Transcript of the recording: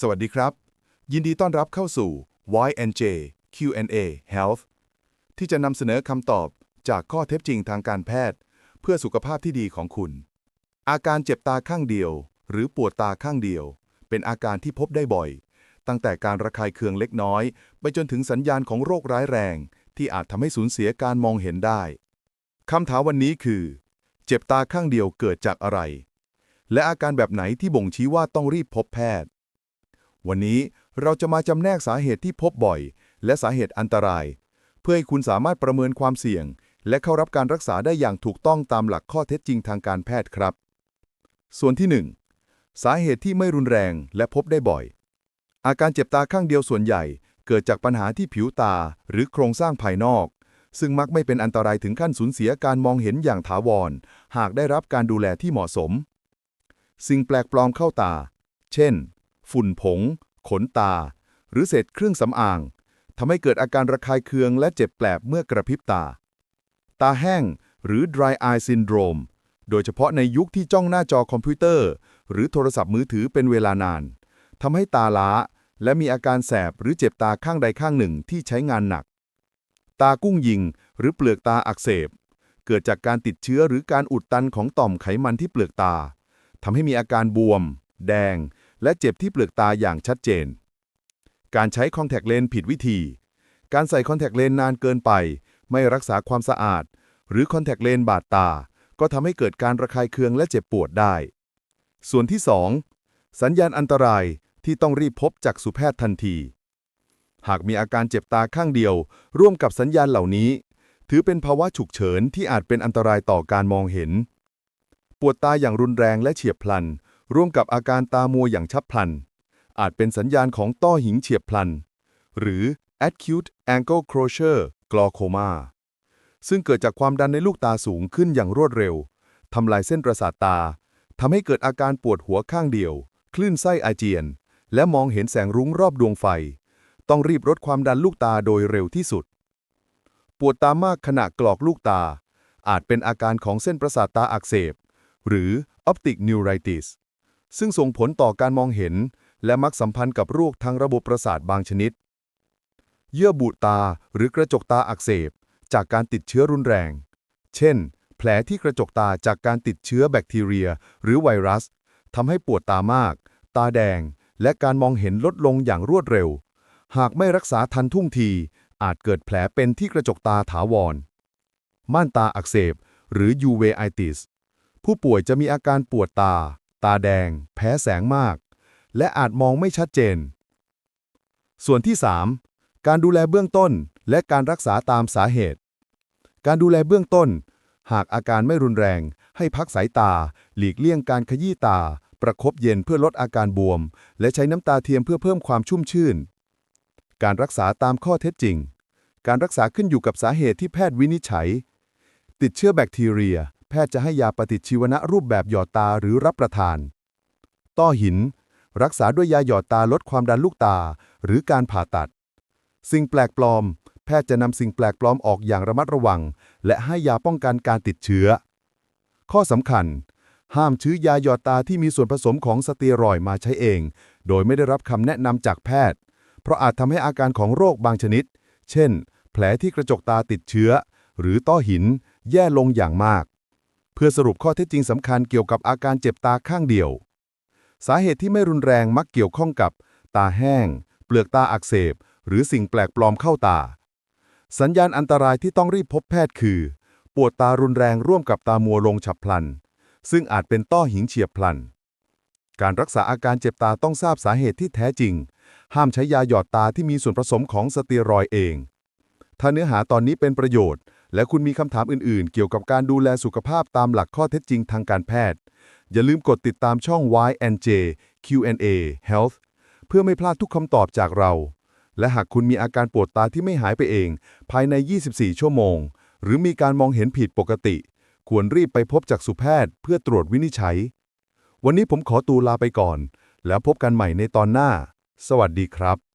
สวัสดีครับ ยินดีต้อนรับเข้าสู่ Y&J Q&A Health ที่จะนำเสนอคำตอบจากข้อเท็จจริงทางการแพทย์ เพื่อสุขภาพที่ดีของคุณ อาการเจ็บตาข้างเดียว หรือปวดตาข้างเดียว เป็นอาการที่พบได้บ่อย ตั้งแต่การระคายเคืองเล็กน้อย ไปจนถึงสัญญาณของโรคร้ายแรง ที่อาจทำให้สูญเสียการมองเห็นได้คำถามวันนี้คือ เจ็บตาข้างเดียวเกิดจากอะไร และอาการแบบไหนที่บ่งชี้ว่าต้องรีบพบแพทย์ วันนี้เราจะมาจำแนกสาเหตุที่พบบ่อย และสาเหตุอันตราย เพื่อให้คุณสามารถประเมินความเสี่ยง และเข้ารับการรักษาได้อย่างถูกต้องตามหลักข้อเท็จจริงทางการแพทย์ครับ ส่วนที่ 1 สาเหตุที่ไม่รุนแรงและพบได้บ่อย อาการเจ็บตาข้างเดียวส่วนใหญ่ เกิดจากปัญหาที่ผิวตาหรือโครงสร้างภายนอก ซึ่งมักไม่เป็นอันตรายถึงขั้นสูญเสียการมองเห็นอย่างถาวร หากได้รับการดูแลที่เหมาะสม สิ่งแปลกปลอมเข้าตา เช่น ฝุ่นผง ขนตา หรือเศษเครื่องสำอางทำให้เกิดอาการระคายเคืองและเจ็บแปลบเมื่อกระพริบตา ตาแห้งหรือ dry eye syndrome โดยเฉพาะในยุคที่จ้องหน้าจอคอมพิวเตอร์ หรือโทรศัพท์มือถือเป็นเวลานานทำให้ตาล้า และมีอาการแสบหรือเจ็บตาข้างใดข้างหนึ่งที่ใช้งานหนัก ตากุ้งยิง หรือเปลือกตาอักเสบ เกิดจากการติดเชื้อหรือการอุดตันของต่อมไขมันที่เปลือกตาทำให้มีอาการบวม แดง และเจ็บที่เปลือกตาอย่างชัดเจน การใช้คอนแทคเลนส์ผิดวิธี การใส่คอนแทคเลนส์นานเกินไป ไม่รักษาความสะอาด หรือคอนแทคเลนส์บาดตา ก็ทำให้เกิดการระคายเคืองและเจ็บปวดได้ ส่วนที่ 2 สัญญาณอันตรายที่ต้องรีบพบจากสุแพทย์ทันที หากมีอาการเจ็บตาข้างเดียว ร่วมกับสัญญาณเหล่านี้ ถือเป็นภาวะฉุกเฉินที่อาจเป็นอันตรายต่อการมองเห็น ปวดตาอย่างรุนแรงและเฉียบพลัน ร่วมกับอาการตามัวอย่างฉับพลัน อาจเป็นสัญญาณของต้อหินเฉียบพลัน หรือ acute angle closure glaucoma ซึ่งเกิดจากความดันในลูกตาสูงขึ้นอย่างรวดเร็ว ทำลายเส้นประสาทตา ทำให้เกิดอาการปวดหัวข้างเดียว คลื่นไส้อาเจียน และมองเห็นแสงรุ้งรอบดวงไฟ ต้องรีบลดความดันลูกตาโดยเร็วที่สุด ปวดตามากขณะกรอกลูกตา อาจเป็นอาการของเส้นประสาทตาอักเสบ หรือ optic neuritis ซึ่งส่งผลต่อการมองเห็น และมักสัมพันธ์กับโรคทางระบบประสาทบางชนิด เยื่อบุตาหรือกระจกตาอักเสบ จากการติดเชื้อรุนแรง เช่น แผลที่กระจกตาจากการติดเชื้อแบคทีเรีย หรือไวรัสทำให้ปวดตามาก ตาแดง และการมองเห็นลดลงอย่างรวดเร็ว หากไม่รักษาทันท่งที อาจเกิดแผลเป็นที่กระจกตาถาวร ม่านตาอักเสบ หรือ uveitis ผู้ป่วยจะมีอาการปวดตา ตาแดง แพ้แสงมาก และอาจมองไม่ชัดเจน ส่วนที่ 3 การดูแลเบื้องต้นและการรักษาตามสาเหตุ การดูแลเบื้องต้น หากอาการไม่รุนแรง ให้พักสายตา หลีกเลี่ยงการขยี้ตา ประคบเย็นเพื่อลดอาการบวม และใช้น้ำตาเทียมเพื่อเพิ่มความชุ่มชื่น การรักษาตามข้อเท็จจริง การรักษาขึ้นอยู่กับสาเหตุที่แพทย์วินิจฉัย ติดเชื้อแบคทีเรีย แพทย์จะให้ยาปฏิชีวนะรูปแบบหยอดตาหรือรับประทาน ต้อหิน รักษาด้วยยาหยอดตาลดความดันลูกตา หรือการผ่าตัด สิ่งแปลกปลอม แพทย์จะนำสิ่งแปลกปลอมออกอย่างระมัดระวัง และให้ยาป้องกันการติดเชื้อ ข้อสำคัญ ห้ามชื้อยาหยอดตาที่มีส่วนผสมของสเตียรอยด์มาใช้เอง โดยไม่ได้รับคำแนะนำจากแพทย์ เพราะอาจทำให้อาการของโรคบางชนิด เช่น แผลที่กระจกตาติดเชื้อ หรือต้อหิน แย่ลงอย่างมาก เพื่อสรุปข้อเท็จจริงสำคัญเกี่ยวกับอาการเจ็บตาข้างเดียว สาเหตุที่ไม่รุนแรงมักเกี่ยวข้องกับ ตาแห้ง เปลือกตาอักเสบ หรือสิ่งแปลกปลอมเข้าตา สัญญาณอันตรายที่ต้องรีบพบแพทย์คือ ปวดตารุนแรงร่วมกับตามัวลงฉับพลัน ซึ่งอาจเป็นต้อหินเฉียบพลัน การรักษาอาการเจ็บตาต้องทราบสาเหตุที่แท้จริง ห้ามใช้ยาหยอดตาที่มีส่วนผสมของสเตียรอยด์เอง ถ้าเนื้อหาตอนนี้เป็นประโยชน์ และคุณมีคำถามอื่นๆ เกี่ยวกับการดูแลสุขภาพตามหลักข้อเท็จจริงทางการแพทย์ อย่าลืมกดติดตามช่อง YNJ Q&A Health เพื่อไม่พลาดทุกคำตอบจากเรา และหากคุณมีอาการปวดตาที่ไม่หายไปเอง ภายใน 24 ชั่วโมง หรือมีการมองเห็นผิดปกติ ควรรีบไปพบจากสุแพทย์เพื่อตรวจวินิจฉัย วันนี้ผมขอตูลาไปก่อน แล้วพบกันใหม่ในตอนหน้า สวัสดีครับ